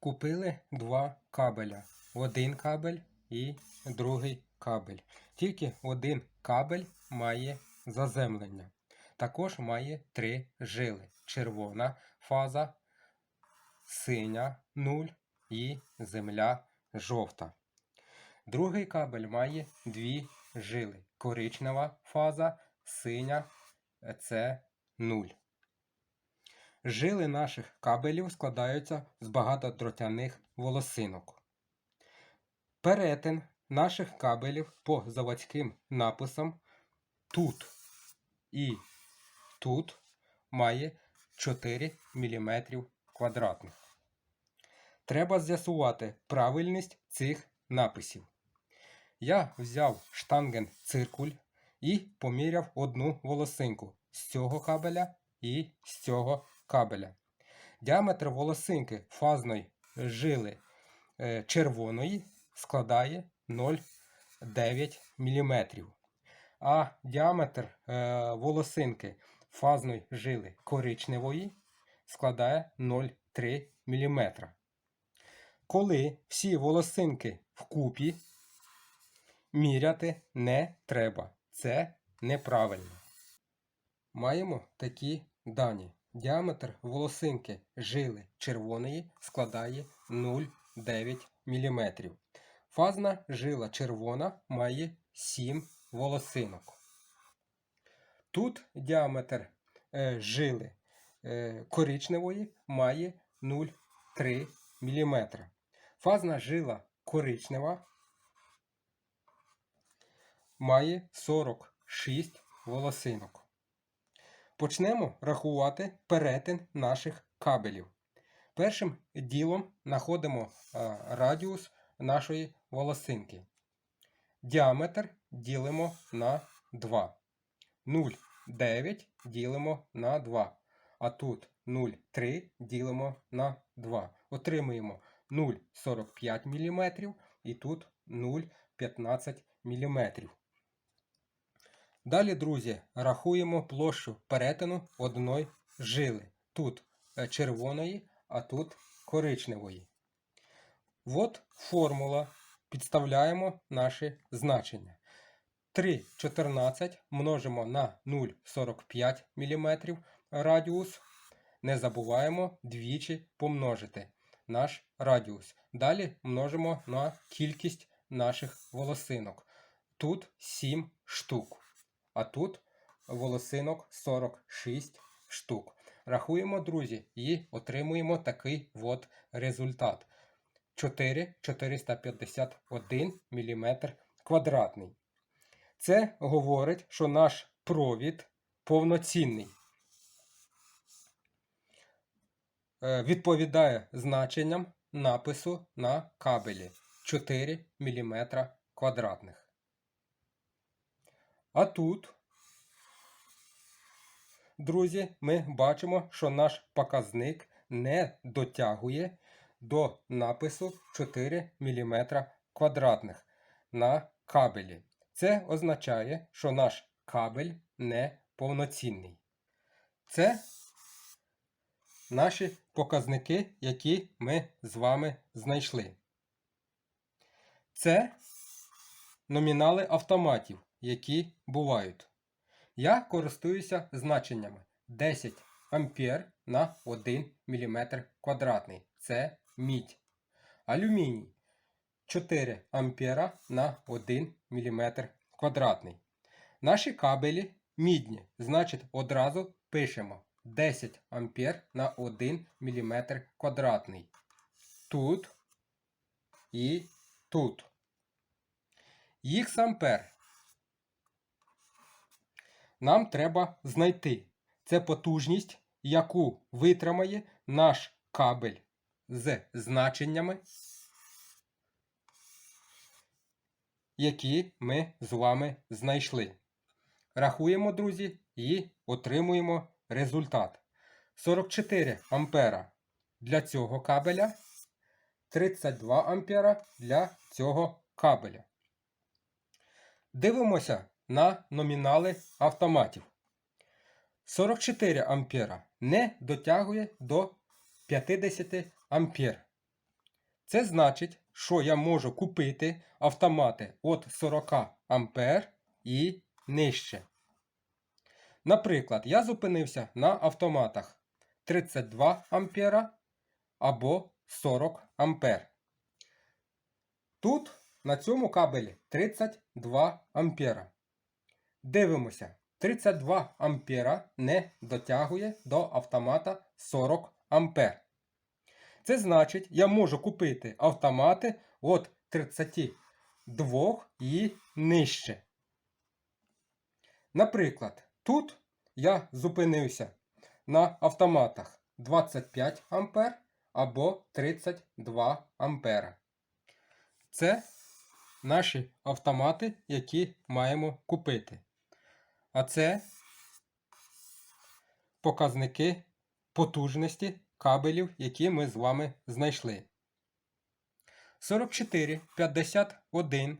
Купили два кабеля. Один кабель і другий кабель. Тільки один кабель має заземлення. Також має три жили: червона фаза, синя 0 і земля жовта. Другий кабель має дві жили: коричнева фаза, синя це 0. Жили наших кабелів складаються з багатодротяних волосинок. Перетин наших кабелів по заводським написам тут і тут має 4 мм квадратних. Треба з'ясувати правильність цих написів. Я взяв штанген циркуль і поміряв одну волосинку з цього кабеля і з цього кабеля. Діаметр волосинки фазної жили е, червоної складає 0,9 мм. А діаметр е, волосинки фазної жили коричневої складає 0,3 мм. Коли всі волосинки вкупі, міряти не треба. Це неправильно. Маємо такі дані. Діаметр волосинки жили червоної складає 0,9 мм. Фазна жила червона має 7 волосинок. Тут діаметр е, жили е, коричневої має 0,3 мм. Фазна жила коричнева має 46 волосинок. Почнемо рахувати перетин наших кабелів. Першим ділом знаходимо е, радіус нашої волосинки. Діаметр ділимо на 2. 0,9 ділимо на 2. А тут 0,3 ділимо на 2. Отримуємо 0,45 мм і тут 0,15 мм. Далі, друзі, рахуємо площу перетину одної жили. Тут е, червоної, а тут коричневої. От формула. Підставляємо наші значення. 3,14 множимо на 0,45 мм радіус. Не забуваємо двічі помножити наш радіус. Далі множимо на кількість наших волосинок. Тут 7 штук. А тут волосинок 46 штук. Рахуємо, друзі, і отримуємо такий от результат. 4 451 мм квадратний. Це говорить, що наш провід повноцінний. Е, Відповідає значенням напису на кабелі 4 мм квадратних. А тут, друзі, ми бачимо, що наш показник не дотягує до напису 4 мм квадратних на кабелі. Це означає, що наш кабель не повноцінний. Це наші показники, які ми з вами знайшли. Це номінали автоматів, які бувають. Я користуюся значеннями 10 ампер на 1 мм квадратний. Це мідь. Алюміній 4 ампера на 1 мм квадратний. Наші кабелі мідні, значить одразу пишемо 10 ампер на 1 мм квадратний. Тут і тут. Їх ампер нам треба знайти. Це потужність, яку витримає наш кабель з значеннями, які ми з вами знайшли. Рахуємо, друзі, і отримуємо результат. 44 ампера для цього кабеля, 32 ампера для цього кабеля. Дивимося на номінали автоматів. 44 ампера не дотягує до 50 ампер. Це значить, що я можу купити автомати від 40 А і нижче. Наприклад, я зупинився на автоматах 32 А або 40 А. Тут на цьому кабелі 32 ампера. Дивимося, 32 ампера не дотягує до автомата 40 ампер. Це значить, я можу купити автомати від 32 і нижче. Наприклад, тут я зупинився на автоматах 25 ампер або 32 ампера. Це наші автомати, які маємо купити. А це показники потужності кабелів, які ми з вами знайшли. 44, 51.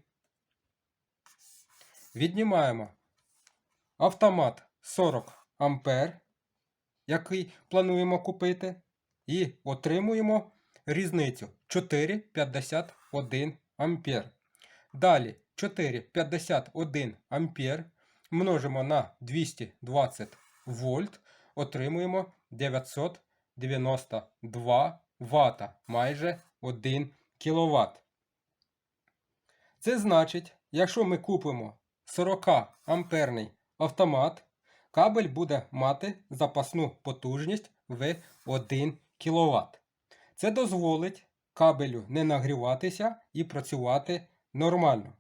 Віднімаємо автомат 40 ампер, який плануємо купити, і отримуємо різницю 4,51 ампер. Далі 4,51 ампер множимо на 220 вольт, отримуємо 992 Вт, майже 1 кВт. Це значить, якщо ми купимо 40 амперний автомат, кабель буде мати запасну потужність в 1 кВт. Це дозволить кабелю не нагріватися і працювати нормально.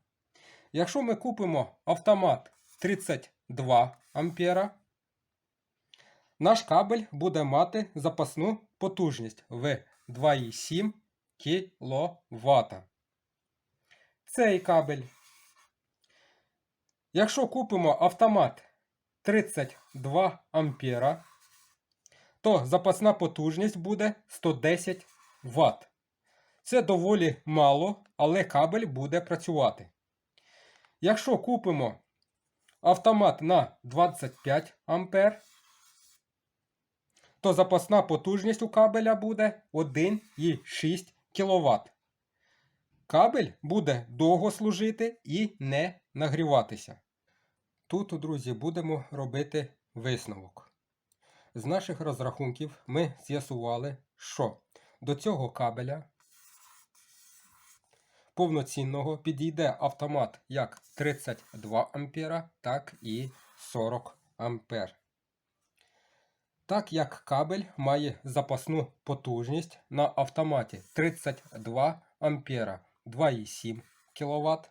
Якщо ми купимо автомат 32 ампера, наш кабель буде мати запасну потужність в 2,7 кВт. Цей кабель. Якщо купимо автомат 32 ампера, то запасна потужність буде 110 Вт. Це доволі мало, але кабель буде працювати. Якщо купимо автомат на 25 ампер, то запасна потужність у кабеля буде 1,6 кВт. Кабель буде довго служити і не нагріватися. Тут, друзі, будемо робити висновок. З наших розрахунків ми з'ясували, що до цього кабеля повноцінного підійде автомат як 32 А, так і 40 А. Так як кабель має запасну потужність на автоматі 32 А 2,7 кВт,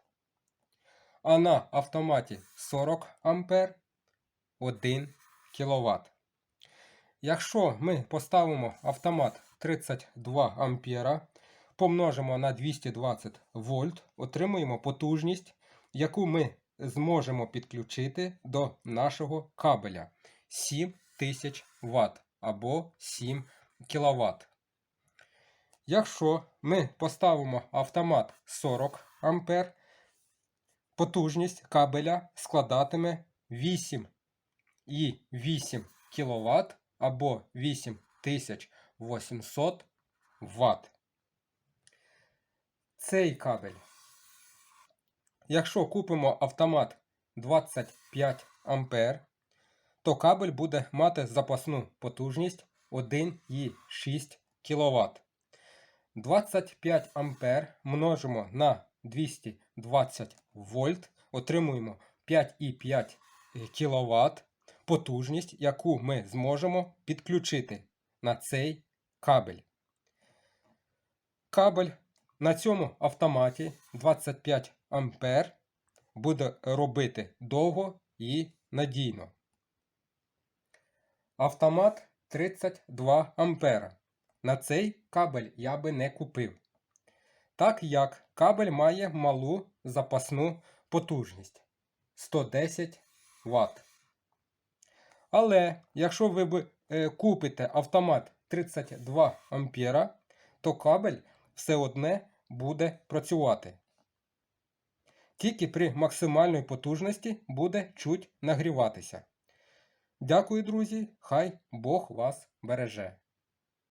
а на автоматі 40 А 1 кВт. Якщо ми поставимо автомат 32 А, помножимо на 220 вольт, отримуємо потужність, яку ми зможемо підключити до нашого кабеля 7000 Вт або 7 кВт. Якщо ми поставимо автомат 40 А, потужність кабеля складатиме 8,8 кВт або 8800 Вт. Цей кабель. Якщо купимо автомат 25 А, то кабель буде мати запасну потужність 1,6 кВт. 25 А множимо на 220 вольт, отримуємо 5,5 кВт потужність, яку ми зможемо підключити на цей кабель. Кабель на цьому автоматі 25 А буде робити довго і надійно. Автомат 32 А. На цей кабель я би не купив. Так як кабель має малу запасну потужність 110 Вт. Але якщо ви е, купите автомат 32 А, то кабель все одне буде працювати. Тільки при максимальної потужності буде чуть нагріватися. Дякую, друзі! Хай Бог вас береже!